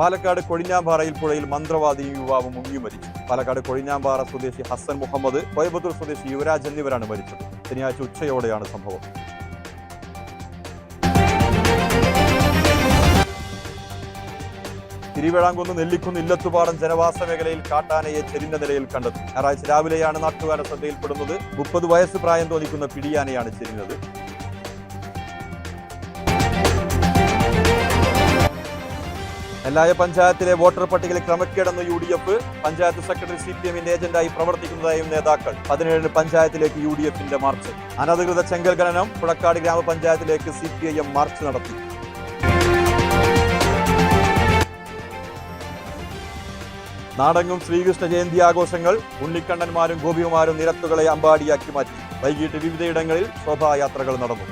പാലക്കാട് കൊഴിഞ്ഞാമ്പാറയിൽ പുഴയിൽ മന്ത്രവാദി യുവാവ് മുങ്ങി മരിച്ചു. പാലക്കാട് കൊഴിഞ്ഞാമ്പാറ സ്വദേശി ഹസൻ മുഹമ്മദ് കോയമ്പത്തൂർ സ്വദേശി യുവരാജ് എന്നിവരാണ് മരിച്ചത്. ശനിയാഴ്ച ഉച്ചയോടെയാണ് സംഭവം. തിരുവിഴാങ്കുന്ന് നെല്ലിക്കുന്ന് ഇല്ലത്തുപാടം ജനവാസ മേഖലയിൽ കാട്ടാനയെ ചെരിഞ്ഞ നിലയിൽ കണ്ടെത്തി. ഞായറാഴ്ച രാവിലെയാണ് നാട്ടുകാരുടെ ശ്രദ്ധയിൽപ്പെടുന്നത്. മുപ്പത് വയസ്സ് പ്രായം തോന്നിക്കുന്ന പിടിയാനയാണ് ചെരിഞ്ഞത്. നെല്ലായ പഞ്ചായത്തിലെ വോട്ടർ പട്ടികയിൽ ക്രമക്കേടെന്ന് U D F panchayat secretary C P എമ്മിന്റെ ഏജന്റായി പ്രവർത്തിക്കുന്നതായും നേതാക്കൾ. പതിനേഴിന് പഞ്ചായത്തിലേക്ക് യു ഡി എഫിന്റെ മാർച്ച്. അനധികൃത ചെങ്കൽ ഖനനം Puzhakkad ഗ്രാമപഞ്ചായത്തിലേക്ക് C P I M march നടത്തി. നാടെങ്ങും ശ്രീകൃഷ്ണ ജയന്തി ആഘോഷങ്ങൾ ഉണ്ണിക്കണ്ണന്മാരും ഗോപിമാരും നിരത്തുകളെ അമ്പാടിയാക്കി മാറ്റി. വൈകിട്ട് വിവിധയിടങ്ങളിൽ ശോഭായാത്രകൾ നടന്നു.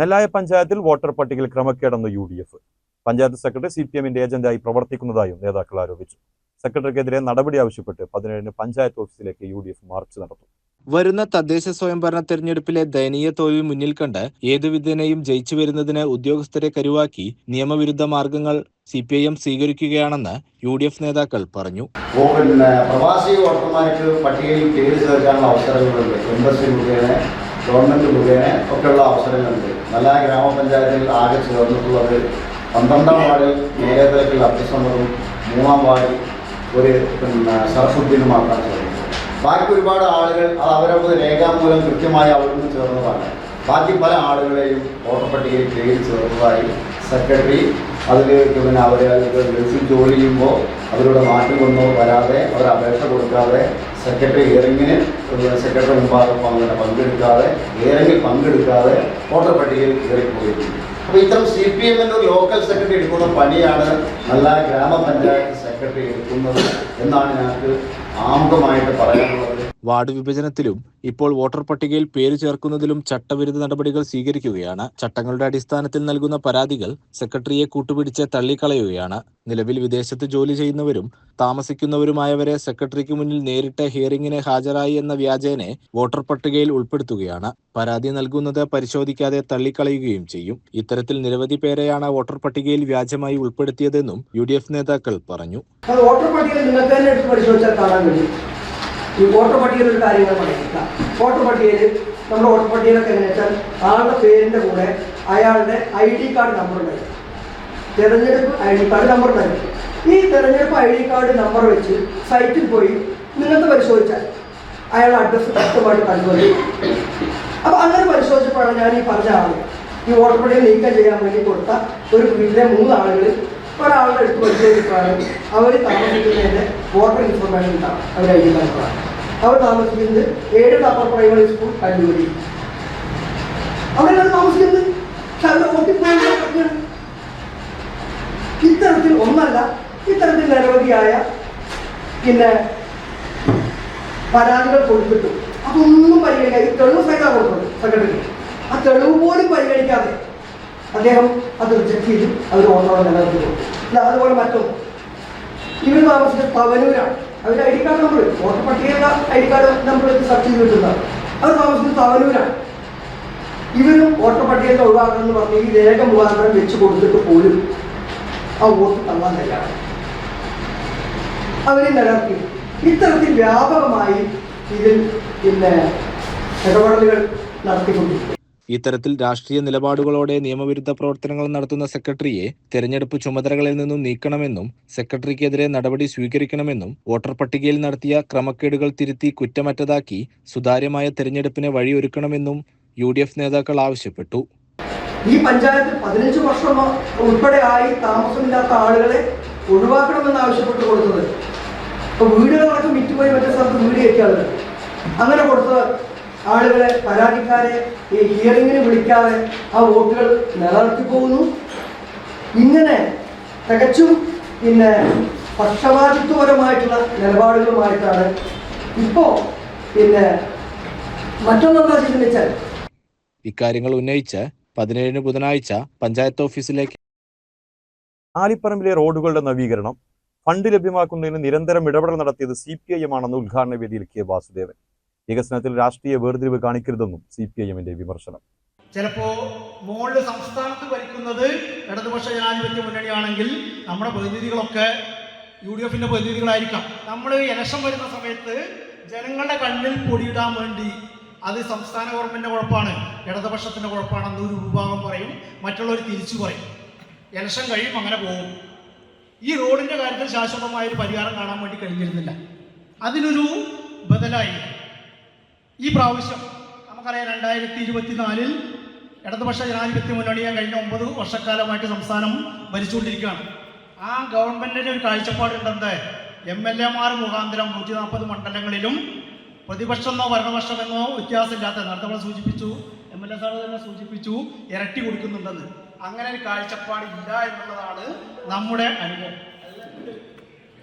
നെല്ലായ പഞ്ചായത്തിൽ വോട്ടർ പട്ടികയിൽ ക്രമക്കേടെന്ന് U D F panchayat secretary C P എമ്മിന്റെ ഏജന്റായി പ്രവർത്തിക്കുന്നതായും നേതാക്കൾ ആരോപിച്ചു. സെക്രട്ടറിക്കെതിരെ നടപടി ആവശ്യപ്പെട്ട് പതിനേഴിന് പഞ്ചായത്ത് ഓഫീസിലേക്ക് യു ഡി എഫ് മാർച്ച് നടത്തും. വരുന്ന തദ്ദേശ സ്വയംഭരണ തെരഞ്ഞെടുപ്പിലെ ദയനീയ തോൽവി മുന്നിൽ കണ്ട് ഏതുവിധേനയും ജയിച്ചു വരുന്നതിന് ഉദ്യോഗസ്ഥരെ കരുവാക്കി നിയമവിരുദ്ധ മാർഗങ്ങൾ സി പി ഐ എം സ്വീകരിക്കുകയാണെന്ന് യു ഡി എഫ് നേതാക്കൾ പറഞ്ഞു പ്രവാസി വോട്ടർമാർക്ക് പട്ടികയിൽ പേര് ചേർക്കാനുള്ള അവസരങ്ങളുണ്ട്. കുടുംബശ്രീ മുഖേന ഒക്കെയുള്ള അവസരങ്ങളുണ്ട്. നല്ല ഗ്രാമപഞ്ചായത്തിൽ ആകെ ചേർന്നിട്ടുള്ളത് പന്ത്രണ്ടാം വാർഡിൽ നേരത്തലത്തിൽ അബ്ദുസമ്മറും മൂന്നാം വാർഡിൽ ഒരു പിന്നെ സർഫുദ്ദീനും മാത്രമാണ് ചേർന്നത്. ബാക്കി ഒരുപാട് ആളുകൾ അത് അവരവരുടെ രേഖാമൂലം കൃത്യമായി അവിടെ നിന്ന് ചേർന്നതാണ്. ബാക്കി പല ആളുകളെയും വോട്ടർ പട്ടികയിൽ പേര് ചേർന്നതായി സെക്രട്ടറി അതിൽ പിന്നെ അവരെ ഗൾഫിൽ ജോലി ചെയ്യുമ്പോൾ അവരുടെ നാട്ടിൽ വന്നോ വരാതെ അവർ അപേക്ഷ കൊടുക്കാതെ സെക്രട്ടറി ഹിയറിങ്ങിന് സെക്രട്ടറി മുമ്പാകെ പങ്കെ പങ്കെടുക്കാതെ ഹിയറിങ്ങിൽ പങ്കെടുക്കാതെ വോട്ടർ പട്ടികയിൽ കയറിപ്പോയിരുന്നു അപ്പോൾ ഇത്തരം സി പി എമ്മിന്റെ ലോക്കൽ സെക്രട്ടറി എടുക്കുന്ന പണിയാണ് നല്ല ഗ്രാമപഞ്ചായത്ത് സെക്രട്ടറി എടുക്കുന്നത് എന്നാണ് ഞങ്ങൾക്ക് ആമുഖമായിട്ട് പറയാനുള്ളത്. വാർഡ് വിഭജനത്തിലും ഇപ്പോൾ വോട്ടർ പട്ടികയിൽ പേര് ചേർക്കുന്നതിലും ചട്ടവിരുദ്ധ നടപടികൾ സ്വീകരിക്കുകയാണ്. ചട്ടങ്ങളുടെ അടിസ്ഥാനത്തിൽ നൽകുന്ന പരാതികൾ സെക്രട്ടറിയെ കൂട്ടുപിടിച്ച് തള്ളിക്കളയുകയാണ്. നിലവിൽ വിദേശത്ത് ജോലി ചെയ്യുന്നവരും താമസിക്കുന്നവരുമായവരെ സെക്രട്ടറിക്ക് മുന്നിൽ നേരിട്ട് ഹിയറിംഗിന് ഹാജരായി എന്ന വ്യാജേനെ വോട്ടർ പട്ടികയിൽ ഉൾപ്പെടുത്തുകയാണ്. പരാതി നൽകുന്നത് പരിശോധിക്കാതെ തള്ളിക്കളയുകയും ചെയ്യും. ഇത്തരത്തിൽ നിരവധി പേരെയാണ് വോട്ടർ പട്ടികയിൽ വ്യാജമായി ഉൾപ്പെടുത്തിയതെന്നും യു നേതാക്കൾ പറഞ്ഞു. വോട്ടർ പട്ടികയിൽ തന്നെ ഈ വോട്ടർ പട്ടികയിൽ ഒരു കാര്യങ്ങൾ മനസ്സിലാക്കാം വോട്ടർ പട്ടികയിൽ നമ്മുടെ വോട്ടർ പട്ടികയിലൊക്കെ എങ്ങനെ വെച്ചാൽ ആളുടെ പേരിന്റെ കൂടെ അയാളുടെ ഐ ഡി കാർഡ് നമ്പർ ഉണ്ടായിരിക്കും. തിരഞ്ഞെടുപ്പ് ഐ ഡി കാർഡ് നമ്പർ ഉണ്ടായിരിക്കും. ഈ തിരഞ്ഞെടുപ്പ് ഐ ഡി കാർഡ് നമ്പർ വെച്ച് സൈറ്റിൽ പോയി നിങ്ങൾക്ക് പരിശോധിച്ചാൽ അയാളുടെ അഡ്രസ്സ് കൃത്യമായിട്ട് കണ്ടുപോയി അപ്പോൾ അങ്ങനെ പരിശോധിച്ചപ്പോഴാണ് ഞാൻ ഈ പറഞ്ഞ ആളുകൾ ഈ വോട്ടർ പട്ടിക നീക്കം ചെയ്യാൻ വേണ്ടി കൊടുത്ത ഒരു വീട്ടിലെ മൂന്ന് ആളുകൾ ഒരാളുടെ അടുത്ത് പരിശോധിച്ചപ്പോഴാണ് അവർ താമസിക്കുന്നതിന്റെ വോട്ടർ ഇൻഫർമേഷൻ അവർ ഐ ഡി അവർ താമസിക്കുന്നത് ഏഴ് അപ്പർ പ്രൈമറി സ്കൂൾ കല്ലൂരി അവിടെയാണ് താമസിക്കുന്നത്. പക്ഷെ ഇത്തരത്തിൽ ഒന്നല്ല ഇത്തരത്തിൽ നിരവധിയായ പിന്നെ പരാതികൾ കൊടുത്തിട്ടു അതൊന്നും പരിഗണിക്കാതെ തെളിവ് സഹിതമാണ് കൊടുത്തത് സെക്രട്ടറി ആ തെളിവ് പോലും പരിഗണിക്കാതെ അദ്ദേഹം അത് റിജക്ട് ചെയ്തു അവർ ഓർമ്മ നിലനിർത്തി ഇല്ല അതുപോലെ മറ്റൊന്ന് ഇവർ താമസിച്ച തവനൂരാണ്. അവർ I D card number voter പട്ടിക I D card number search ചെയ്ത് കിട്ടുന്നതാണ് അവർ താമസിക്കുന്നത് തവനൂരാണ്. ഇവരും വോട്ടർ പട്ടികയിൽ ഒഴിവാക്കണം ഒഴിവാക്കണമെന്ന് പറഞ്ഞ് ഈ രേഖ മുഖാന്തരം വെച്ച് കൊടുത്തിട്ട് പോലും ആ വോട്ട് തള്ളാൻ തയ്യാറാണ് അവരെ നിലനിർത്തി. ഇത്തരത്തിൽ വ്യാപകമായി ഇതിൽ പിന്നെ ഇടപെടലുകൾ നടത്തിക്കൊണ്ടിരിക്കും ഇത്തരത്തിൽ രാഷ്ട്രീയ നിലപാടുകളോടെ നിയമവിരുദ്ധ പ്രവർത്തനങ്ങൾ നടത്തുന്ന സെക്രട്ടറിയെ തെരഞ്ഞെടുപ്പ് ചുമതലകളിൽ നിന്നും നീക്കണമെന്നും സെക്രട്ടറിക്കെതിരെ നടപടി സ്വീകരിക്കണമെന്നും വോട്ടർ പട്ടികയിൽ നടത്തിയ ക്രമക്കേടുകൾ തിരുത്തി കുറ്റമറ്റതാക്കി സുതാര്യമായ തെരഞ്ഞെടുപ്പിന് വഴിയൊരുക്കണമെന്നും യു ഡി എഫ് നേതാക്കൾ ആവശ്യപ്പെട്ടു. ഈ പഞ്ചായത്തിൽ പതിനഞ്ച് വർഷം ഉൾപ്പെടെ ആയി താമസമില്ലാത്ത ആളുകളെ ഒഴിവാക്കണമെന്ന് ആവശ്യപ്പെട്ട് കൊടുത്തത്. ഇപ്പൊ വീടുകളടക്കം വിറ്റുപോയി മറ്റേ സ്ഥലത്ത് വീട് കയറ്റിയാളുകൾ അങ്ങനെ കൊടുത്ത ആളുകളെ പരാതിക്കാരെ ഈ ഹിയറിങ്ങിന് വിളിക്കാതെ ആ വോട്ടുകൾ നിലനിർത്തി പോകുന്നു. ഇങ്ങനെ തികച്ചും പിന്നെ പക്ഷപാതിത്വപരമായിട്ടുള്ള നിലപാടുകളുമായിട്ടാണ് ഇപ്പോ പിന്നെ മറ്റൊന്നെന്താ ചിന്തിച്ചാൽ? ഇക്കാര്യങ്ങൾ ഉന്നയിച്ച് പതിനേഴിന് ബുധനാഴ്ച പഞ്ചായത്ത് ഓഫീസിലേക്ക് ആലിപ്പറമ്പിലെ റോഡുകളുടെ നവീകരണം ഫണ്ട് ലഭ്യമാക്കുന്നതിന് നിരന്തരം ഇടപെടൽ നടത്തിയത് സി പി ഐ എം ആണെന്ന് ഉദ്ഘാടന വേദിയിൽ കെ വാസുദേവൻ. വികസനത്തിൽ രാഷ്ട്രീയ വേർതിരിവ് കാണിക്കരുതെന്നും സി പി ഐ എമ്മിന്റെ വിമർശനം. ചിലപ്പോ മോളിൽ സംസ്ഥാനത്ത് ഭരിക്കുന്നത് ഇടതുപക്ഷ ജനാധിപത്യ മുന്നണിയാണെങ്കിൽ നമ്മുടെ പ്രതിനിധികളൊക്കെ യു ഡി എഫിന്റെ പ്രതിനിധികളായിരിക്കാം. നമ്മൾ ഇലക്ഷൻ വരുന്ന സമയത്ത് ജനങ്ങളുടെ കണ്ണിൽ പൊടിയിടാൻ വേണ്ടി അത് സംസ്ഥാന ഗവൺമെന്റിന്റെ കുഴപ്പമാണ് ഇടതുപക്ഷത്തിന്റെ കുഴപ്പമാണെന്ന് ഒരു വിഭാഗം പറയും മറ്റുള്ളവർ തിരിച്ചു പറയും. ഇലക്ഷൻ കഴിയും അങ്ങനെ പോകും. ഈ റോഡിന്റെ കാര്യത്തിൽ ശാശ്വതമായ ഒരു പരിഹാരം കാണാൻ വേണ്ടി കഴിഞ്ഞിരുന്നില്ല. അതിനൊരു ബദലായി. ഈ പ്രാവശ്യം നമുക്കറിയാം രണ്ടായിരത്തി ഇരുപത്തിനാലിൽ ഇടതുപക്ഷ ജനാധിപത്യ മുന്നണി കഴിഞ്ഞ ഒമ്പത് വർഷക്കാലമായിട്ട് സംസ്ഥാനം ഭരിച്ചുകൊണ്ടിരിക്കുകയാണ്. ആ ഗവൺമെന്റിന്റെ ഒരു കാഴ്ചപ്പാടുണ്ടെന്ത് എം എൽ എമാർ മുഖാന്തരം നൂറ്റി നാൽപ്പത് മണ്ഡലങ്ങളിലും പ്രതിപക്ഷമെന്നോ ഭരണപക്ഷമെന്നോ വ്യത്യാസമില്ലാത്ത നേരത്തെ നമ്മൾ സൂചിപ്പിച്ചു എം എൽ എ സാർ തന്നെ സൂചിപ്പിച്ചു ഇരട്ടി കൊടുക്കുന്നുണ്ടെന്ന്. അങ്ങനെ ഒരു കാഴ്ചപ്പാട് ഇല്ല എന്നുള്ളതാണ് നമ്മുടെ അനുഭവം.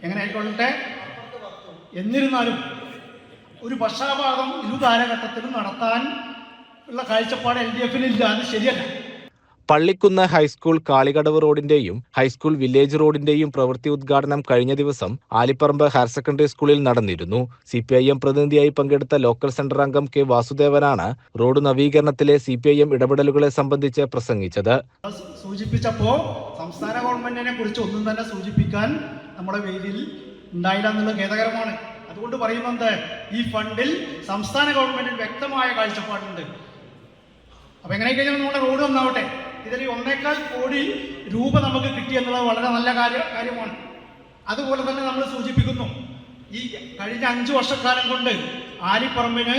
എങ്ങനെ ആയിക്കൊള്ളട്ടെ? എന്നിരുന്നാലും ഒരു പക്ഷാപാതം ഇരു കാലഘട്ടത്തിലും നടത്താൻ ഉള്ള കാഴ്ചപ്പാട് എൽ ഡി എഫിനില്ല അത് ശരിയല്ല. പള്ളിക്കുന്ന് ഹൈസ്കൂൾ കാളികടവ് റോഡിന്റെയും ഹൈസ്കൂൾ വില്ലേജ് റോഡിന്റെയും പ്രവൃത്തി ഉദ്ഘാടനം കഴിഞ്ഞ ദിവസം ആലിപ്പറമ്പ് ഹയർ സെക്കൻഡറി സ്കൂളിൽ നടന്നിരുന്നു. സി പി ഐ എം പ്രതിനിധിയായി പങ്കെടുത്ത ലോക്കൽ സെന്റർ അംഗം കെ വാസുദേവനാണ് റോഡ് നവീകരണത്തിലെ സി പി ഐ എം ഇടപെടലുകളെ സംബന്ധിച്ച് പ്രസംഗിച്ചത്. സൂചിപ്പിച്ചപ്പോ സംസ്ഥാന ഗവൺമെന്റിനെ കുറിച്ച് ഒന്നും തന്നെ സൂചിപ്പിക്കാൻ നമ്മുടെ വേദിയിൽ ഉണ്ടായില്ല എന്നുള്ളത് ഖേദകരമാണ്. അതുകൊണ്ട് പറയുന്നത് ഈ ഫണ്ടിൽ സംസ്ഥാന ഗവൺമെന്റിന് വ്യക്തമായ കാഴ്ചപ്പാടുണ്ട്. അപ്പൊ എങ്ങനെ കഴിഞ്ഞാൽ നമ്മുടെ റോഡ് ഒന്നാവട്ടെ ഇതിൽ ഒന്നേക്കാൾ കോടി രൂപ നമുക്ക് കിട്ടി എന്നുള്ളത് വളരെ നല്ല കാര്യ കാര്യമാണ്. അതുപോലെ തന്നെ നമ്മൾ സൂചിപ്പിക്കുന്നു ഈ കഴിഞ്ഞ അഞ്ചു വർഷക്കാലം കൊണ്ട് ആലിപ്പറമ്പിന്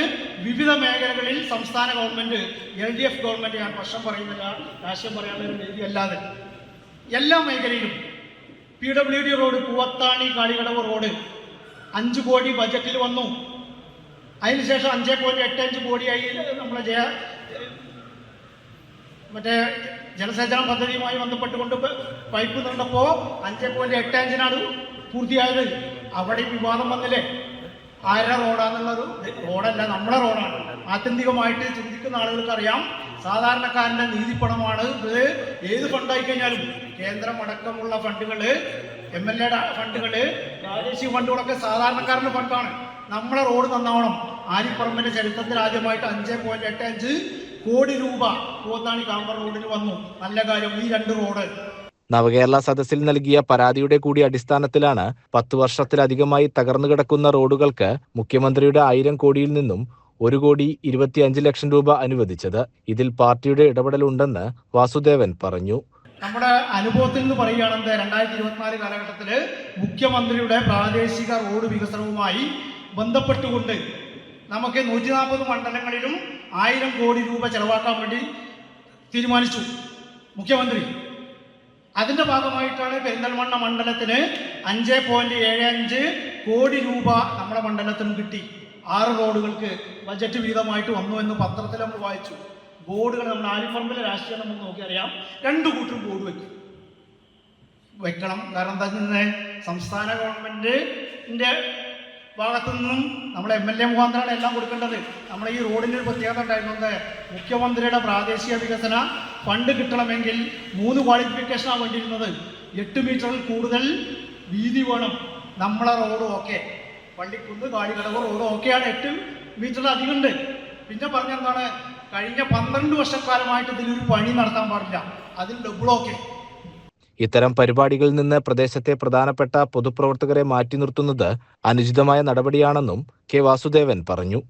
വിവിധ മേഖലകളിൽ സംസ്ഥാന government L D F government ഞാൻ പക്ഷം പറയുന്നില്ല രാഷ്ട്രീയം പറയാനുള്ള രീതി അല്ലാതെ എല്ലാ മേഖലയിലും P W D road Poovathani Kalikadavu road അഞ്ച് കോടി ബജറ്റിൽ വന്നു. അതിനുശേഷം അഞ്ചേ പോയിന്റ് എട്ട് അഞ്ച് കോടിയായി. നമ്മളെ ജയ മറ്റേ ജലസേചന പദ്ധതിയുമായി ബന്ധപ്പെട്ടുകൊണ്ട് പൈപ്പ് നീണ്ടപ്പോൾ അഞ്ചേ പോയിന്റ് എട്ട് അഞ്ചിനാണ് പൂർത്തിയായത്. അവിടെ വിവാദം വന്നില്ലേ? ആരുടെ റോഡാന്നുള്ളൊരു റോഡല്ല നമ്മുടെ റോഡാണ്. ആത്യന്തികമായിട്ട് ചിന്തിക്കുന്ന ആളുകൾക്ക് അറിയാം സാധാരണക്കാരന്റെ നീതിപ്പണമാണ് ഇത്. ഏത് ഫണ്ടായി കഴിഞ്ഞാലും കേന്ദ്രം അടക്കമുള്ള ഫണ്ടുകൾ എം എൽ എയുടെ ഫണ്ടുകൾ പ്രാദേശിക ഫണ്ടുകളൊക്കെ സാധാരണക്കാരന്റെ ഫണ്ടാണ് നമ്മളെ റോഡ് നന്നാവണം ആരിപ്പറമ്പിന്റെ ചരിത്രത്തിൽ ആദ്യമായിട്ട് അഞ്ച് പോയിന്റ് എട്ട് അഞ്ച് കോടി രൂപ പൂവത്താണി കാമ്പർ റോഡിന് വന്നു. നല്ല കാര്യം. ഈ രണ്ട് റോഡ്. നവകേരള സദസ്സിൽ നൽകിയ പരാതിയുടെ കൂടി അടിസ്ഥാനത്തിലാണ് പത്തു വർഷത്തിലധികമായി തകർന്നു കിടക്കുന്ന റോഡുകൾക്ക് മുഖ്യമന്ത്രിയുടെ ആയിരം കോടിയിൽ നിന്നും ഒരു കോടി ഇരുപത്തിയഞ്ച് ലക്ഷം രൂപ അനുവദിച്ചത്. ഇതിൽ പാർട്ടിയുടെ ഇടപെടലുണ്ടെന്ന് വാസുദേവൻ പറഞ്ഞു. നമ്മുടെ അനുഭവത്തിൽ നിന്ന് പറയുകയാണെന്ന് രണ്ടായിരത്തി ഇരുപത്തിനാല് കാലഘട്ടത്തിൽ മുഖ്യമന്ത്രിയുടെ പ്രാദേശിക റോഡ് വികസനവുമായി ബന്ധപ്പെട്ടുകൊണ്ട് നമുക്ക് നൂറ്റി നാൽപ്പത് മണ്ഡലങ്ങളിലും ആയിരം കോടി രൂപ ചെലവാക്കാൻ വേണ്ടി തീരുമാനിച്ചു മുഖ്യമന്ത്രി. അതിന്റെ ഭാഗമായിട്ടാണ് പെരിന്തൽമണ്ണ മണ്ഡലത്തിന് അഞ്ച് പോയിന്റ് ഏഴ് അഞ്ച് കോടി രൂപ നമ്മുടെ മണ്ഡലത്തിനും കിട്ടി. ആറ് റോഡുകൾക്ക് ബജറ്റ് വീതമായിട്ട് വന്നു എന്ന് പത്രത്തിൽ നമ്മൾ വായിച്ചു. ബോർഡുകൾ നമ്മൾ ആലിഫർമിലെ രാഷ്ട്രീയം നമുക്ക് നോക്കിയറിയാം. രണ്ടു കൂട്ടരും ബോർഡ് വെക്കും. വെക്കണം. കാരണം എന്താ സംസ്ഥാന ഗവൺമെന്റിന്റെ ഭാഗത്തു നിന്നും നമ്മൾ എം എൽ എ മുഖാന്തരമാണ് എല്ലാം കൊടുക്കേണ്ടത്. നമ്മുടെ ഈ റോഡിന് ഒരു പ്രത്യേകത ഉണ്ടായിരുന്നത് മുഖ്യമന്ത്രിയുടെ പ്രാദേശിക വികസന ഫണ്ട് കിട്ടണമെങ്കിൽ മൂന്ന് ക്വാളിഫിക്കേഷനാണ് വേണ്ടിയിരുന്നത്. എട്ട് മീറ്ററിൽ കൂടുതൽ വീതി വേണം. നമ്മളെ road okay Pallikkunnu Kalikadavu road ഓക്കെയാണ് എട്ട് മീറ്ററിൽ അധികമുണ്ട് പിന്നെ പറഞ്ഞെന്താണ് കഴിഞ്ഞ പന്ത്രണ്ട് വർഷക്കാലമായിട്ട് ഇതിലൊരു പണി നടത്താൻ പാടില്ല. അതിൽ ഡബിൾ ഓക്കെ ഇത്തരം പരിപാടികളിൽ നിന്ന് പ്രദേശത്തെ പ്രധാനപ്പെട്ട പൊതുപ്രവർത്തകരെ മാറ്റി നിർത്തുന്നത് അനുചിതമായ നടപടിയാണെന്നും കെ വാസുദേവൻ പറഞ്ഞു.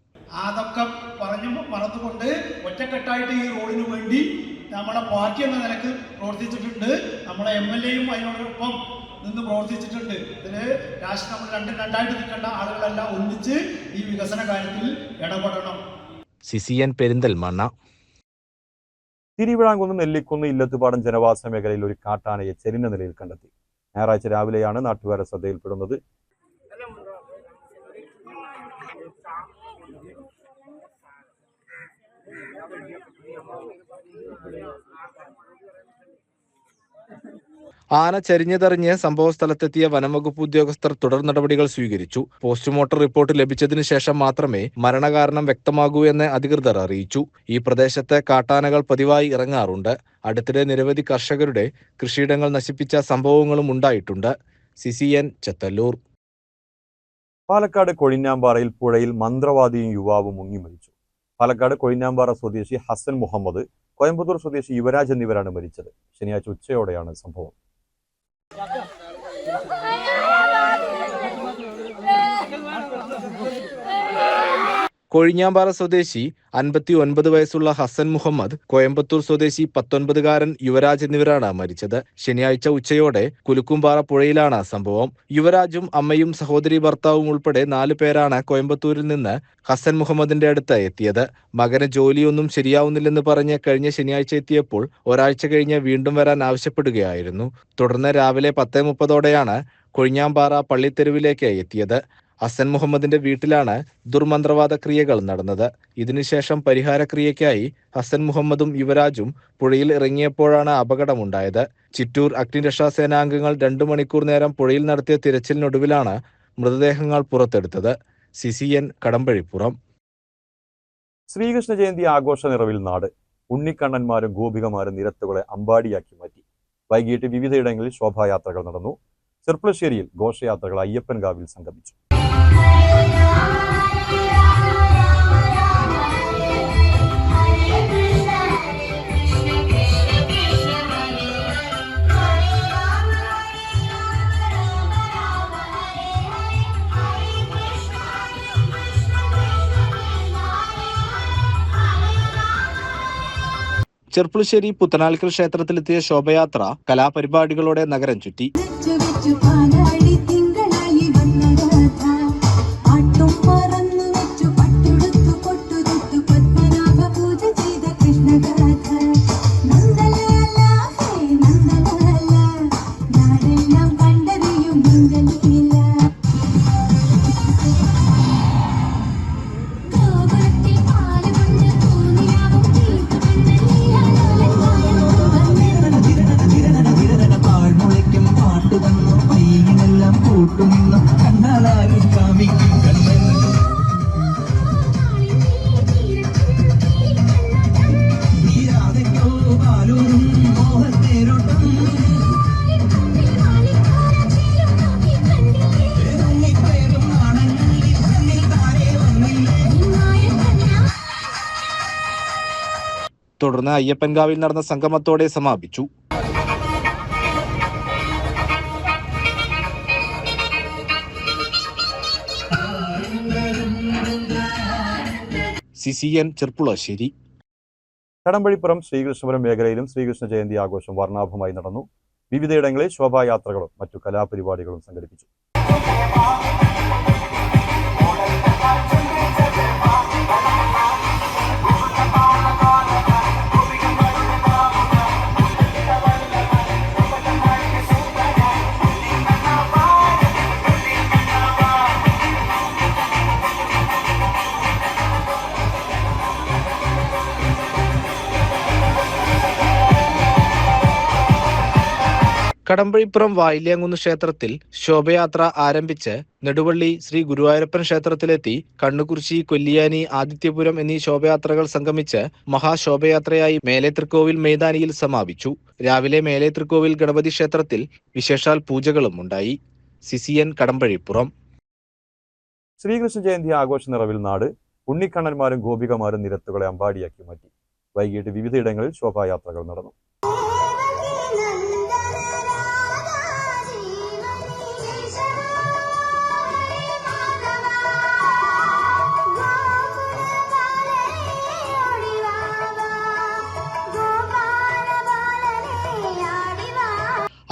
അതൊക്കെ പറഞ്ഞു മറന്നുകൊണ്ട് ഒറ്റക്കെട്ടായിട്ട് ഈ റോഡിന് വേണ്ടി നമ്മളെ പാർട്ടി എന്ന നിലയ്ക്ക് പ്രവർത്തിച്ചിട്ടുണ്ട്. നമ്മളെ എം എൽ എയും അതിനോടൊപ്പം നിന്ന് പ്രവർത്തിച്ചിട്ടുണ്ട്. ഇതിൽ രാഷ്ട്രീയ നമ്മൾ രണ്ടും രണ്ടായിട്ട് നിൽക്കേണ്ട ആളുകളെല്ലാം ഒന്നിച്ച് ഈ വികസന കാര്യത്തിൽ ഇടപെടണം. സിസിയൻ പെരിന്തൽമണ്ണ തിരുവിഴാംകുന്ന് നെല്ലിക്കുന്ന് ഇല്ലത്തുപാടം ജനവാസ മേഖലയിൽ ഒരു കാട്ടാനയെ ചെരിഞ്ഞ നിലയിൽ കണ്ടെത്തി. ഞായറാഴ്ച രാവിലെയാണ് നാട്ടുകാരെ ശ്രദ്ധയിൽപ്പെടുന്നത്. ആന ചരിഞ്ഞതെറിഞ്ഞ് സംഭവസ്ഥലത്തെത്തിയ വനംവകുപ്പ് ഉദ്യോഗസ്ഥർ തുടർ നടപടികൾ സ്വീകരിച്ചു. പോസ്റ്റ്മോർട്ടം റിപ്പോർട്ട് ലഭിച്ചതിനു ശേഷം മാത്രമേ മരണകാരണം വ്യക്തമാകൂ എന്ന് അധികൃതർ അറിയിച്ചു. ഈ പ്രദേശത്തെ കാട്ടാനകൾ പതിവായി ഇറങ്ങാറുണ്ട്. അടുത്തിടെ നിരവധി കർഷകരുടെ കൃഷിയിടങ്ങൾ നശിപ്പിച്ച സംഭവങ്ങളും ഉണ്ടായിട്ടുണ്ട്. സിസിഎൻ ചെത്തല്ലൂർ. പാലക്കാട് കൊഴിഞ്ഞാമ്പാറയിൽ പുഴയിൽ മന്ത്രവാദിയും യുവാവും മുങ്ങി മരിച്ചു പാലക്കാട് കൊഴിഞ്ഞാമ്പാറ സ്വദേശി ഹസൻ മുഹമ്മദ് കോയമ്പത്തൂർ സ്വദേശി യുവരാജ് എന്നിവരാണ് മരിച്ചത്. ശനിയാഴ്ച ഉച്ചയോടെയാണ് സംഭവം. കൊഴിഞ്ഞാമ്പാറ സ്വദേശി അൻപത്തി ഒൻപത് വയസ്സുള്ള ഹസൻ മുഹമ്മദ് കോയമ്പത്തൂർ സ്വദേശി പത്തൊൻപതുകാരൻ യുവരാജ് എന്നിവരാണ് മരിച്ചത്. ശനിയാഴ്ച ഉച്ചയോടെ കുലുക്കുംപാറ പുഴയിലാണ് സംഭവം. യുവരാജും അമ്മയും സഹോദരി ഭർത്താവും ഉൾപ്പെടെ നാലു പേരാണ് കോയമ്പത്തൂരിൽ നിന്ന് ഹസൻ മുഹമ്മദിന്റെ അടുത്ത് എത്തിയത്. മകന് ജോലിയൊന്നും ശരിയാവുന്നില്ലെന്ന് പറഞ്ഞ് കഴിഞ്ഞ ശനിയാഴ്ച എത്തിയപ്പോൾ ഒരാഴ്ച കഴിഞ്ഞ് വീണ്ടും വരാൻ ആവശ്യപ്പെടുകയായിരുന്നു. തുടർന്ന് രാവിലെ പത്തേ മുപ്പതോടെയാണ് കൊഴിഞ്ഞാമ്പാറ പള്ളിത്തെരുവിലേക്ക് എത്തിയത്. ഹസൻ മുഹമ്മദിന്റെ വീട്ടിലാണ് ദുർമന്ത്രവാദ ക്രിയകൾ നടന്നത്. ഇതിനുശേഷം പരിഹാരക്രിയയ്ക്കായി ഹസൻ മുഹമ്മദും യുവരാജും പുഴയിൽ ഇറങ്ങിയപ്പോഴാണ് അപകടമുണ്ടായത്. ചിറ്റൂർ അഗ്നിരക്ഷാ സേനാംഗങ്ങൾ രണ്ടു മണിക്കൂർ നേരം പുഴയിൽ നടത്തിയ തിരച്ചിലിനൊടുവിലാണ് മൃതദേഹങ്ങൾ പുറത്തെടുത്തത്. സിസിയൻ കടമ്പഴിപ്പുറം. ശ്രീകൃഷ്ണ ജയന്തി ആഘോഷ നിറവിൽ നാട്. ഉണ്ണിക്കണ്ണന്മാരും ഗോപികമാരും നിരത്തുകളെ അമ്പാടിയാക്കി മാറ്റി. വൈകിട്ട് വിവിധയിടങ്ങളിൽ ശോഭായാത്രകൾ നടന്നു. ചെർപ്പളശ്ശേരിയിൽ ഘോഷയാത്രകൾ അയ്യപ്പൻകാവിൽ സംഗമിച്ചു ചെർപ്പുളശ്ശേരി പുത്തനാൽക്കൽ ക്ഷേത്രത്തിലെത്തിയ ശോഭയാത്ര കലാപരിപാടികളോടെ നഗരം ചുറ്റി. തുടർന്ന് അയ്യപ്പൻകാവിൽ നടന്ന സംഗമത്തോടെ സമാപിച്ചു. C C N Cherpulassery. Kadambazhipuram Sreekrishnapuram മേഖലയിലും ശ്രീകൃഷ്ണ ജയന്തി ആഘോഷം വർണാഭമായി നടന്നു. വിവിധയിടങ്ങളിൽ ശോഭായാത്രകളും മറ്റു കലാപരിപാടികളും സംഘടിപ്പിച്ചു. കടമ്പഴിപ്പുറം വായില്യാങ്കുന്ന് ക്ഷേത്രത്തിൽ ശോഭയാത്ര ആരംഭിച്ച് നെടുവള്ളി ശ്രീ ഗുരുവായൂരപ്പൻ ക്ഷേത്രത്തിലെത്തി കണ്ണുകുറിശി കൊല്ലിയാനി ആദിത്യപുരം എന്നീ ശോഭയാത്രകൾ സംഗമിച്ച് മഹാശോഭയാത്രയായി മേലെ തൃക്കോവിൽ മൈതാനിയിൽ സമാപിച്ചു. രാവിലെ മേലെ തൃക്കോവിൽ ഗണപതി ക്ഷേത്രത്തിൽ വിശേഷാൽ പൂജകളും ഉണ്ടായി. സിസിയൻ കടമ്പഴിപ്പുറം. ശ്രീകൃഷ്ണ ജയന്തി ആഘോഷ നിറവിൽ നാട്. ഉണ്ണിക്കണ്ണന്മാരും ഗോപികമാരും നിരത്തുകളെ അമ്പാടിയാക്കി മാറ്റി. വൈകിട്ട് വിവിധയിടങ്ങളിൽ ശോഭായാത്രകൾ നടന്നു.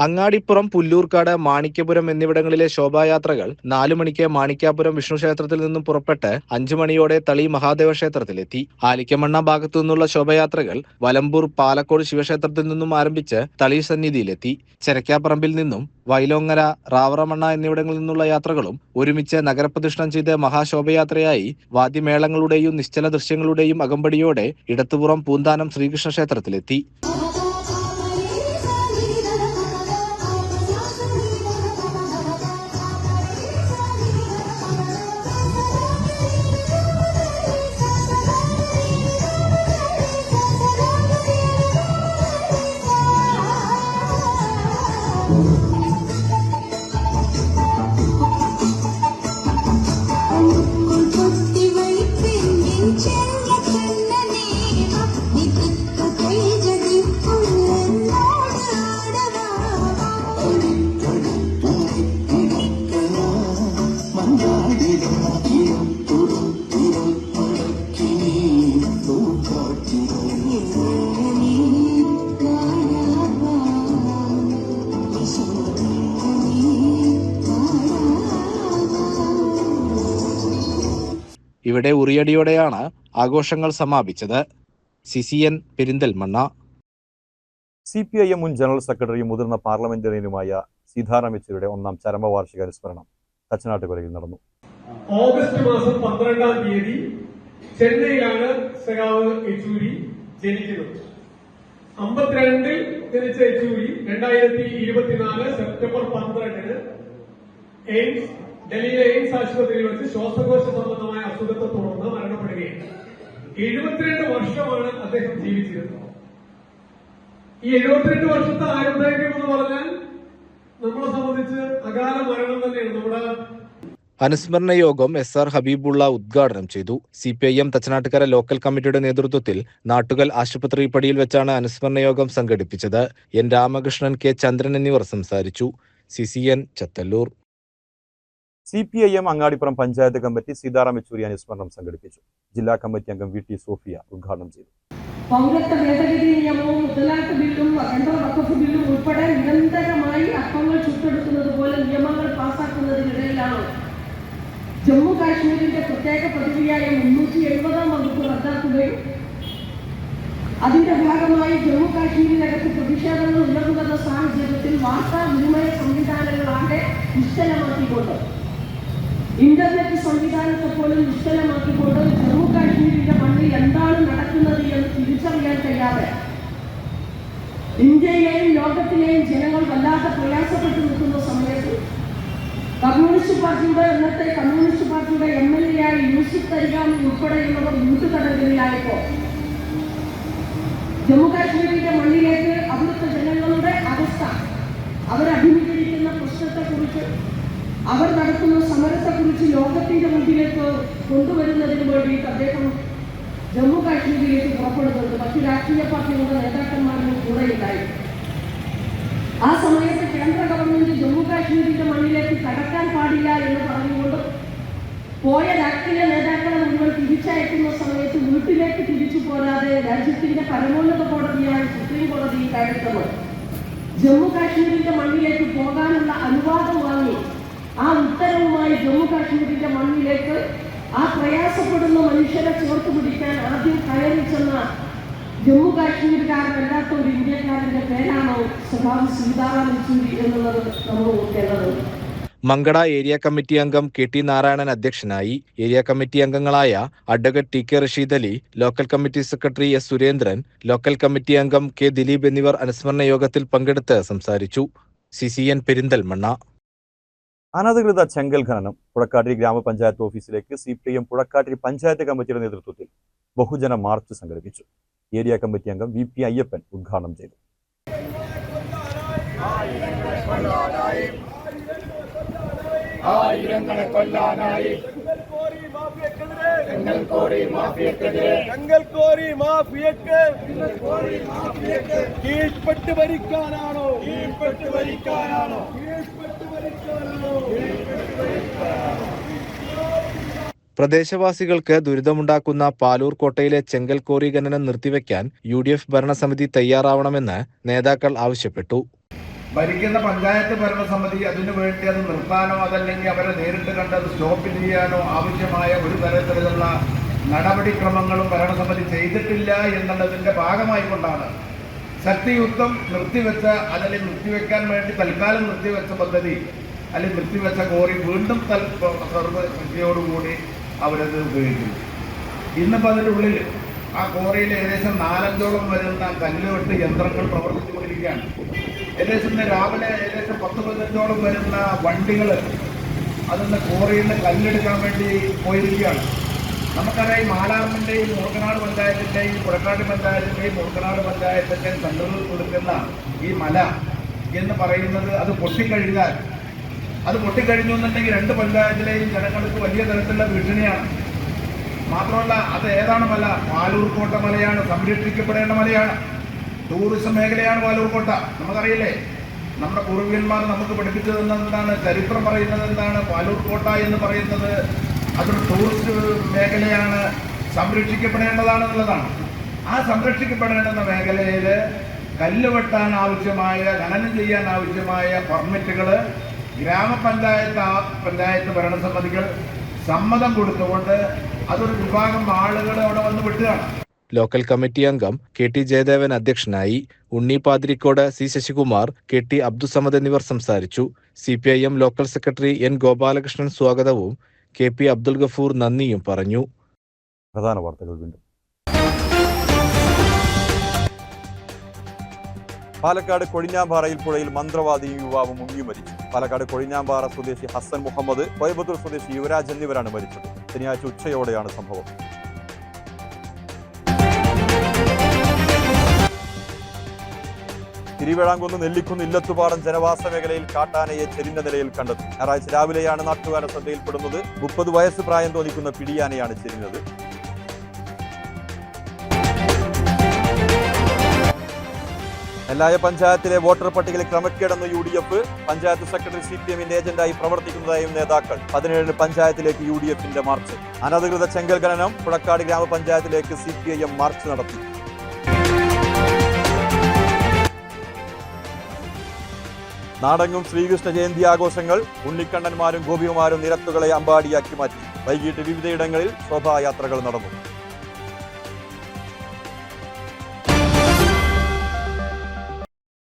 അങ്ങാടിപ്പുറം പുല്ലൂർക്കാട് മാണിക്യപുരം എന്നിവിടങ്ങളിലെ ശോഭായാത്രകൾ നാലു മണിക്ക് മാണിക്യാപുരം വിഷ്ണു ക്ഷേത്രത്തിൽ നിന്നും പുറപ്പെട്ട് അഞ്ചു മണിയോടെ തളി മഹാദേവ ക്ഷേത്രത്തിലെത്തി. ആലിക്കമണ്ണ ഭാഗത്തു നിന്നുള്ള ശോഭയാത്രകൾ വലമ്പൂർ പാലക്കോട് ശിവക്ഷേത്രത്തിൽ നിന്നും ആരംഭിച്ച് തളി സന്നിധിയിലെത്തി. ചെരക്കാപ്പറമ്പിൽ നിന്നും വൈലോങ്ങര റാവറമണ്ണ എന്നിവിടങ്ങളിൽ നിന്നുള്ള യാത്രകളും ഒരുമിച്ച് നഗരപ്രദക്ഷിണം ചെയ്ത് മഹാശോഭയാത്രയായി വാദ്യമേളങ്ങളുടെയും നിശ്ചല ദൃശ്യങ്ങളുടെയും അകമ്പടിയോടെ ഇടത്തുപുറം പൂന്താനം ശ്രീകൃഷ്ണ ക്ഷേത്രത്തിലെത്തി. ഇവിടെ ഉറിയടിയോടെയാണ് ആഘോഷങ്ങൾ സമാപിച്ചത്. C C N C N Perinthalmanna. C P I M മുൻ ജനറൽ സെക്രട്ടറിയും മുതിർന്ന പാർലമെന്റേറിയനുമായ സീതാറാം യെച്ചൂരിയുടെ ഒന്നാം ചരമവാർഷിക അനുസ്മരണം തച്ചനാട്ടുകൊലയിൽ നടന്നു. ഓഗസ്റ്റ് മാസം പന്ത്രണ്ടാം തീയതി ചെന്നൈയിലാണ് സഖാവ് യെച്ചൂരി ജനിക്കുന്നത്. അമ്പത്തിരണ്ടിൽ ജനിച്ച യെച്ചൂരി രണ്ടായിരത്തി ഇരുപത്തിനാല് സെപ്റ്റംബർ പന്ത്രണ്ടിന് എയിംസ് ഡൽഹിയിലെ എയിംസ് ആശുപത്രിയിൽ വെച്ച് ശ്വാസകോശ സംബന്ധമായ അസുഖത്തെ തുടർന്ന് മരണപ്പെടുകയാണ്. എഴുപത്തിരണ്ട് വർഷമാണ് അദ്ദേഹം ജീവിച്ചിരുന്നത്. ഈ എഴുപത്തിരണ്ട് വർഷത്തെ ആയുർദൈർഘ്യം എന്ന് പറഞ്ഞാൽ നമ്മളെ സംബന്ധിച്ച് അകാല മരണം തന്നെയാണ് നമ്മുടെ അനുസ്മരണ യോഗം എസ് ആർ ഹബീബുള്ള ഉദ്ഘാടനം ചെയ്തു. C P I M Thachanattukara local കമ്മിറ്റിയുടെ നേതൃത്വത്തിൽ നാട്ടുകൽ ആശുപത്രി പടിയിൽ വെച്ചാണ് അനുസ്മരണ യോഗം സംഘടിപ്പിച്ചത്. എൻ രാമകൃഷ്ണൻ കെ ചന്ദ്രൻ എന്നിവർ സംസാരിച്ചു. C C N Chathallur. C P I M Angadipuram panchayat committee Sitaram Yechury അനുസ്മരണം സംഘടിപ്പിച്ചു. ജില്ലാ കമ്മിറ്റി അംഗം വി ടി സോഫിയ ഉദ്ഘാടനം ചെയ്തു. പൗരത്വ ഭേദഗതി നിയമവും മുത്തലാഖ് ബില്ലും സെൻട്രൽ വഖഫ് ബില്ലും ഉൾപ്പെടെ നിരന്തരമായി അക്കങ്ങൾ ചുട്ടെടുക്കുന്നത് പോലെ നിയമങ്ങൾ പാസാക്കുന്നതിനിടയിലാണ്. ജമ്മു കാശ്മീരിന്റെ പ്രത്യേക പദവിയായ മുന്നൂറ്റി എഴുപതാം വകുപ്പ് റദ്ദാക്കുകയും അതിന്റെ ഭാഗമായി ജമ്മു കാശ്മീരിനകത്ത് പ്രതിഷേധങ്ങൾ ഉയർന്നു വന്ന സാഹചര്യത്തിൽ വാർത്താ വിനിമയ സംവിധാനങ്ങളാകെ നിശ്ചലമാക്കിക്കൊണ്ട് ഇന്റർനെറ്റ് സംവിധാനത്തെ പോലും നിശ്ചലമാക്കിക്കൊണ്ട് ജമ്മു കാശ്മീരിന്റെ മണ്ണിൽ എന്താണ് നടക്കുന്നത് എന്ന് തിരിച്ചറിയാൻ കഴിയാതെ ഇന്ത്യയിലെയും ലോകത്തിലെയും ജനങ്ങൾ വല്ലാതെ പ്രയാസപ്പെട്ടു നിൽക്കുന്ന സമയത്ത് കമ്മ്യൂണിസ്റ്റ് പാർട്ടിയുടെ ഇന്നത്തെ കമ്മ്യൂണിസ്റ്റ് പാർട്ടിയുടെ എം എൽ എ ആയി യൂസുഫ് തരികാമി ഉൾപ്പെടെയുള്ളവർ വീട്ടുതടങ്കലിലായപ്പോൾ ജമ്മു കാശ്മീരിന്റെ മണ്ണിലേക്ക് അവിടുത്തെ ജനങ്ങളുടെ അവസ്ഥ അവരഭിമുഖീകരിക്കുന്ന പ്രശ്നത്തെക്കുറിച്ച് അവർ നടത്തുന്ന സമരത്തെക്കുറിച്ച് ലോകത്തിന്റെ മുമ്പിലേക്ക് കൊണ്ടുവരുന്നതിന് വേണ്ടിയിട്ട് അദ്ദേഹം ജമ്മു കാശ്മീരിലേക്ക് പുറപ്പെടുന്നുണ്ട് മറ്റു രാഷ്ട്രീയ പാർട്ടികളുടെ നേതാക്കന്മാരും കൂടെ ഉണ്ടായി ആ സമയത്ത് കേന്ദ്ര ഗവൺമെന്റ് ജമ്മു കാശ്മീരിന്റെ മണ്ണിലേക്ക് കടക്കാൻ പാടില്ല എന്ന് പറഞ്ഞുകൊണ്ട് പോയ രാഷ്ട്രീയ നേതാക്കളെ നിങ്ങൾ തിരിച്ചയക്കുന്ന സമയത്ത് വീട്ടിലേക്ക് തിരിച്ചു പോരാതെ രാജ്യത്തിന്റെ പരമോന്നത കോടതിയായ സുപ്രീം കോടതി കണ്ടെത്തുന്നത് ജമ്മു കാശ്മീരിന്റെ മണ്ണിലേക്ക് പോകാനുള്ള അനുവാദം വാങ്ങി ആ ഉത്തരവുമായി ജമ്മു കാശ്മീരിന്റെ മണ്ണിലേക്ക് ആ പ്രയാസപ്പെടുന്ന മനുഷ്യരെ ചേർത്ത് പിടിക്കാൻ ആദ്യം കയറി ചെന്ന ജമ്മു കാശ്മീർക്കാരനല്ലാത്ത ഒരു ഇന്ത്യക്കാരന്റെ പേരാണോ സ്വഭാവ സീതാറാം യെച്ചൂരി എന്നുള്ളത് നമ്മൾ ഓർക്കേണ്ടതുണ്ട് മങ്കട ഏരിയ കമ്മിറ്റി അംഗം കെ ടി നാരായണൻ അധ്യക്ഷനായി ഏരിയ കമ്മിറ്റി അംഗങ്ങളായ advocate T K Rasheed Ali local committee secretary S Surendran local committee അംഗം കെ ദിലീപ് എന്നിവർ അനുസ്മരണ യോഗത്തിൽ പങ്കെടുത്ത് സംസാരിച്ചു. C C N Perinthalmanna. അനധികൃത ചെങ്കൽ ഖനനം പുഴക്കാട്ടിരി ഗ്രാമപഞ്ചായത്ത് ഓഫീസിലേക്ക് C P M Puzhakkattiri panchayat കമ്മിറ്റിയുടെ നേതൃത്വത്തിൽ ബഹുജന മാർച്ച് സംഘടിപ്പിച്ചു. ഏരിയ കമ്മിറ്റി അംഗം വി പി അയ്യപ്പൻ ഉദ്ഘാടനം ചെയ്തു. കീഴ്പ്പെട്ട് കീഴ്പ്പെട്ട് ഭരിക്കാനാണോ? പ്രദേശവാസികൾക്ക് ദുരിതമുണ്ടാക്കുന്ന പാലൂർ കോട്ടയിലെ ചെങ്കൽ കോറി ഖനനം നിർത്തിവെക്കാൻ യു ഡി എഫ് ഭരണസമിതി തയ്യാറാവണമെന്ന് നേതാക്കൾ ആവശ്യപ്പെട്ടു. ഭരിക്കുന്ന പഞ്ചായത്ത് ഭരണസമിതി അതിനു വേണ്ടി അത് നിർത്താനോ അതല്ലെങ്കിൽ അവരെ നേരിട്ട് കണ്ട് അത് സ്റ്റോപ്പ് ചെയ്യാനോ ആവശ്യമായ ഒരു തരത്തിലുള്ള നടപടിക്രമങ്ങളും ഭരണസമിതി ചെയ്തിട്ടില്ല എന്നുള്ളതിന്റെ ഭാഗമായി കൊണ്ടാണ് ശക്തിയുദ്ധം നിർത്തിവെച്ച അല്ലെങ്കിൽ നിർത്തിവെക്കാൻ വേണ്ടി തൽക്കാലം നിർത്തിവെച്ച പദ്ധതി അല്ലെങ്കിൽ നിർത്തിവെച്ച കോറി വീണ്ടും തൽ സർവശക്തിയോടുകൂടി അവരത് ഉപയോഗിക്കുന്നു. ഇന്നിപ്പോൾ അതിന്റെ ഉള്ളിൽ ആ കോറിയിൽ ഏകദേശം നാലഞ്ചോളം വരുന്ന കല്ലുവെട്ട് യന്ത്രങ്ങൾ പ്രവർത്തിച്ചുകൊണ്ടിരിക്കുകയാണ്. ഏകദേശം ഇന്ന് രാവിലെ ഏകദേശം പത്ത് പതിനഞ്ചോളം വരുന്ന വണ്ടികൾ അതിന്ന് കോറിയിൽ നിന്ന് കല്ലെടുക്കാൻ വേണ്ടി പോയിരിക്കുകയാണ്. നമുക്കറിയാം ഈ മാലാറിന്റെയും മൂർക്കനാട് പഞ്ചായത്തിന്റെയും പുഴക്കാട് പഞ്ചായത്തിന്റെയും മൂർക്കനാട് പഞ്ചായത്തിന്റെയും സെൻട്രലിൽ കൊടുക്കുന്ന ഈ മല എന്ന് പറയുന്നത് അത് പൊട്ടിക്കഴിഞ്ഞാൽ അത് പൊട്ടിക്കഴിഞ്ഞു എന്നുണ്ടെങ്കിൽ രണ്ട് പഞ്ചായത്തിലെയും ജനങ്ങൾക്ക് വലിയ തരത്തിലുള്ള ഭീഷണിയാണ് മാത്രമല്ല അത് ഏതാണ് മല? വാലൂർക്കോട്ട കോട്ട മലയാണ്. സംരക്ഷിക്കപ്പെടേണ്ട മലയാണ്. ടൂറിസം മേഖലയാണ് വാലൂർക്കോട്ട കോട്ട. നമുക്കറിയില്ലേ? നമ്മുടെ പൂർവികന്മാർ നമുക്ക് പഠിപ്പിച്ചു തന്നെന്താണ് ചരിത്രം പറയുന്നത് എന്താണ്? വാലൂർക്കോട്ട കോട്ട എന്ന് പറയുന്നത് അതൊരു ടൂറിസ്റ്റ് മേഖലയാണ്. സംരക്ഷിക്കപ്പെടേണ്ടതാണെന്നുള്ളതാണ് ആ സംരക്ഷിക്കപ്പെടേണ്ടുന്ന മേഖലയിൽ കല്ല് വെട്ടാൻ ആവശ്യമായ ഖനനം ചെയ്യാൻ ആവശ്യമായ പെർമിറ്റുകൾ ഗ്രാമപഞ്ചായത്ത് ആ പഞ്ചായത്ത് ഭരണസമിതികൾ സമ്മതം കൊടുത്തുകൊണ്ട് അതൊരു വിഭാഗം ആളുകൾ അവിടെ വന്ന് വിട്ടുകയാണ്. ലോക്കൽ കമ്മിറ്റി അംഗം കെ ടി ജയദേവൻ അധ്യക്ഷനായി Unni Pathirikode C Sasikumar K T Abdussamad എന്നിവർ സംസാരിച്ചു. C P I M local secretary N Gopalakrishnan സ്വാഗതവും കെ പി അബ്ദുൽ ഗഫൂർ നന്ദിയും പറഞ്ഞു. പ്രധാന വാർത്തകൾ വീണ്ടും. പാലക്കാട് കൊഴിഞ്ഞാമ്പാറയിൽ പുഴയിൽ മന്ത്രവാദിയും യുവാവും മുങ്ങി മരിച്ചു. പാലക്കാട് കൊഴിഞ്ഞാമ്പാറ സ്വദേശി ഹസൻ മുഹമ്മദ് കോയമ്പത്തൂർ സ്വദേശി യുവരാജ് എന്നിവരാണ് മരിച്ചത്. ശനിയാഴ്ച ഉച്ചയോടെയാണ് സംഭവം. തിരുവിഴാങ്കുന്ന് നെല്ലിക്കുന്ന് ഇല്ലത്തുപാടം ജനവാസ മേഖലയിൽ കാട്ടാനയെ ചെരിഞ്ഞ നിലയിൽ കണ്ടെത്തി. ഞായറാഴ്ച രാവിലെയാണ് നാട്ടുകാരുടെ ശ്രദ്ധയിൽപ്പെടുന്നത്. മുപ്പത് വയസ്സ് പ്രായം തോന്നിക്കുന്ന പിടിയാനയാണ് ചെരിഞ്ഞത്. നെല്ലായ പഞ്ചായത്തിലെ വോട്ടർ പട്ടികയിൽ ക്രമക്കേടെന്ന് U D F panchayat secretary C P എമ്മിന്റെ ഏജന്റായി പ്രവർത്തിക്കുന്നതായും നേതാക്കൾ. പതിനേഴിന് പഞ്ചായത്തിലേക്ക് യു ഡി എഫിന്റെ മാർച്ച്. അനധികൃത ചെങ്കൽ ഖനനം Puzhakkad ഗ്രാമപഞ്ചായത്തിലേക്ക് C P I M march നടത്തി. നാടെങ്ങും ശ്രീകൃഷ്ണ ജയന്തി ആഘോഷങ്ങൾ ഉണ്ണിക്കണ്ണന്മാരും ഗോപികുമാരും നിരത്തുകളെ അമ്പാടിയാക്കി മാറ്റി. വൈകിട്ട് വിവിധയിടങ്ങളിൽ ശോഭായാത്രകൾ നടന്നു.